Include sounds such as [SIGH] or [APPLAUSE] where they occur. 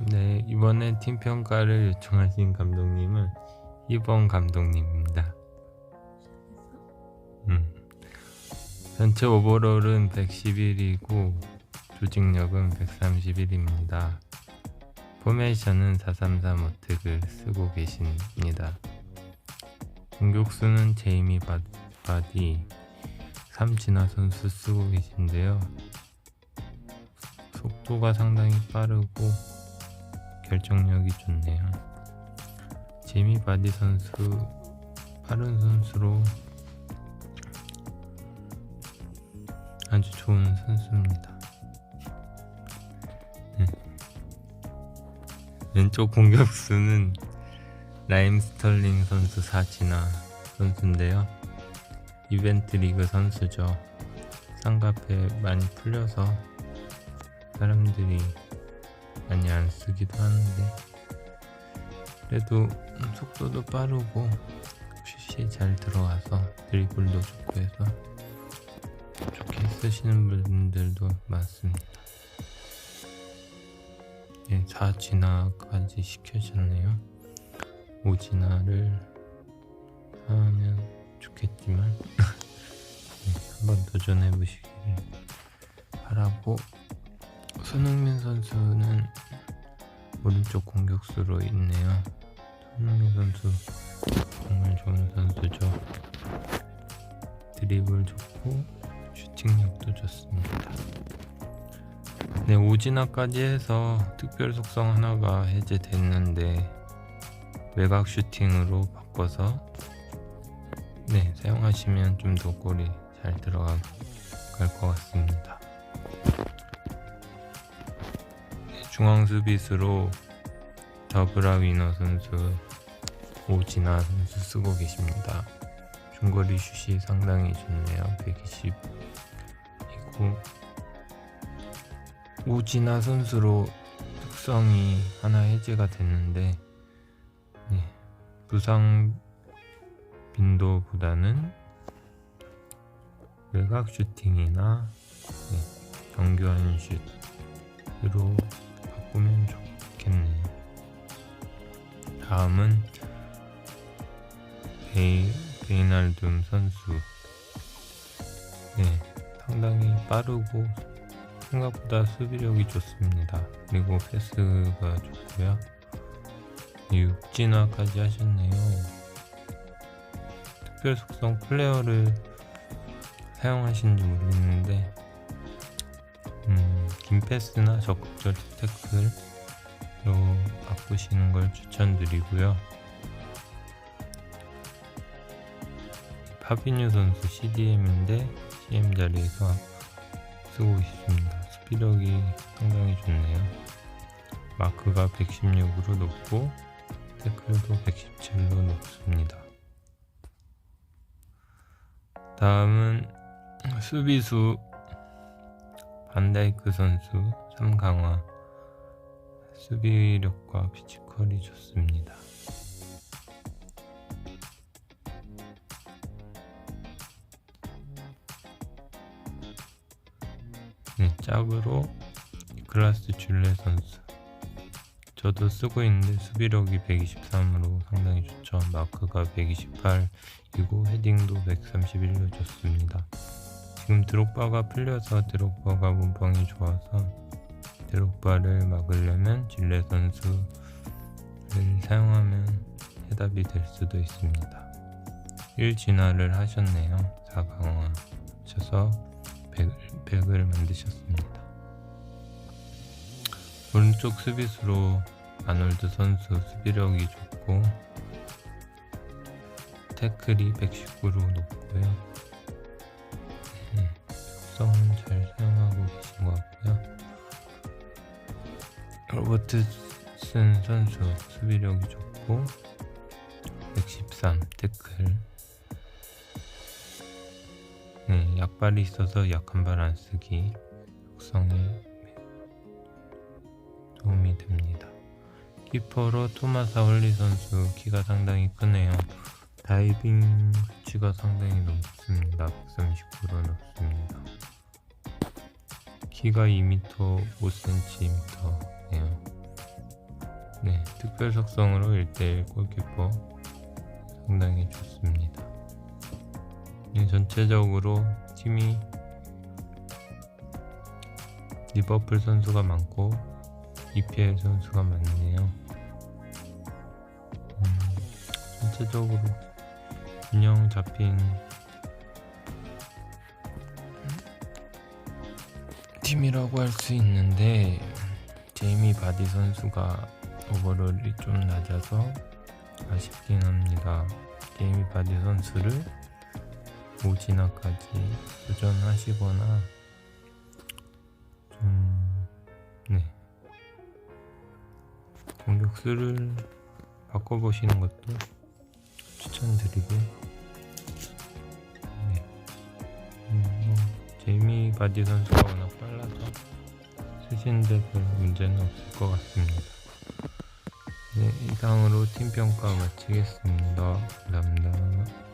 네, 이번에 팀 평가를 요청하신 감독님은 2번 감독님입니다. 음. 전체 오버롤은 111이고 조직력은 131입니다. 포메이션은 433 어택을 쓰고 계십니다. 공격수는 제이미 바- 바디 삼진아 선수 쓰고 계신데요. 속도가 상당히 빠르고 결정력이 좋네요. 제이미 바디 선수 빠른 선수로 아주 좋은 선수입니다. 네. 왼쪽 공격수는 라임 스털링 선수 사지나 선수인데요. 이벤트 리그 선수죠. 쌍카페 많이 풀려서 사람들이 많이 안 쓰기도 하는데 그래도 속도도 빠르고 슛이 잘 들어와서 드리블도 좋고 해서 좋게 쓰시는 분들도 많습니다. 예, 4진화까지 시켜줬네요. 5진화를 하면 좋겠지만 [LAUGHS] 예, 한번 도전해 보시길 바라고 손흥민 선수는 오른쪽 공격수로 있네요. 손흥민 선수 정말 좋은 선수죠. 드리블 좋고 슈팅력도 좋습니다. 네, 오진화까지 해서 특별 속성 하나가 해제됐는데 외곽 슈팅으로 바꿔서 네, 사용하시면 좀 더 골이 잘 들어갈 것 같습니다. 네, 중앙 수비수로 더브라 위너 선수, 오진아 선수 쓰고 계십니다. 중거리 슛이 상당히 좋네요. 120이고 오진아 선수로 특성이 하나 해제가 됐는데 네, 부상 빈도보다는 외곽 슈팅이나 네, 정교한 슛으로 다음은 베이, 베이날둠 선수. 네, 상당히 빠르고 생각보다 수비력이 좋습니다. 그리고 패스가 좋고요. 육진화까지 하셨네요. 특별 속성 플레어를 사용하시는지 모르겠는데, 음, 긴 패스나 적극적 태클 로 바꾸시는 걸 추천드리고요. 파비뉴 선수 CDM인데 CM 자리에서 쓰고 있습니다. 스피력이 상당히 좋네요. 마크가 116으로 높고 태클도 117로 높습니다. 다음은 수비수 반다이크 선수 3강화 수비력과 피지컬이 좋습니다. 네, 짝으로 클라스 줄레 선수. 저도 쓰고 있는데 수비력이 123으로 상당히 좋죠. 마크가 128이고 헤딩도 131로 좋습니다. 지금 드록바가 풀려서 드록바가 몸빵이 좋아서 드록바를 막으려면 질레 선수를 사용하면 해답이 될 수도 있습니다. 1 진화를 하셨네요. 4 강화 하셔서 100, 100 을 만드셨습니다. 오른쪽 수비수로 아놀드 선수 수비력이 좋고 태클이 119로 높고요. 네, 속성은 잘 사용하고 계신 것 같고요. 로버트슨 선수 수비력이 좋고 113 태클 네, 약발이 있어서 약한 발 안 쓰기 속성이 도움이 됩니다. 키퍼로 토마사 홀리 선수 키가 상당히 크네요. 다이빙 수치가 상당히 높습니다. 139로 높습니다. 키가 2m 5cm네요. 네, 특별 속성으로 1대1 골키퍼 상당히 좋습니다. 네, 전체적으로 팀이 리버풀 선수가 많고 EPL 선수가 많네요. 음, 전체적으로 균형 잡힌 팀이라고 할 수 있는데 제이미 바디 선수가 오버롤이 좀 낮아서 아쉽긴 합니다. 제이미 바디 선수를 오지나까지 도전하시거나 좀 네. 공격수를 바꿔보시는 것도 추천드리고 네. 음, 뭐, 제이미 바디 선수가 워낙 쓰시는데 별 문제는 없을 것 같습니다. 네, 이상으로 팀 평가 마치겠습니다. 감사합니다.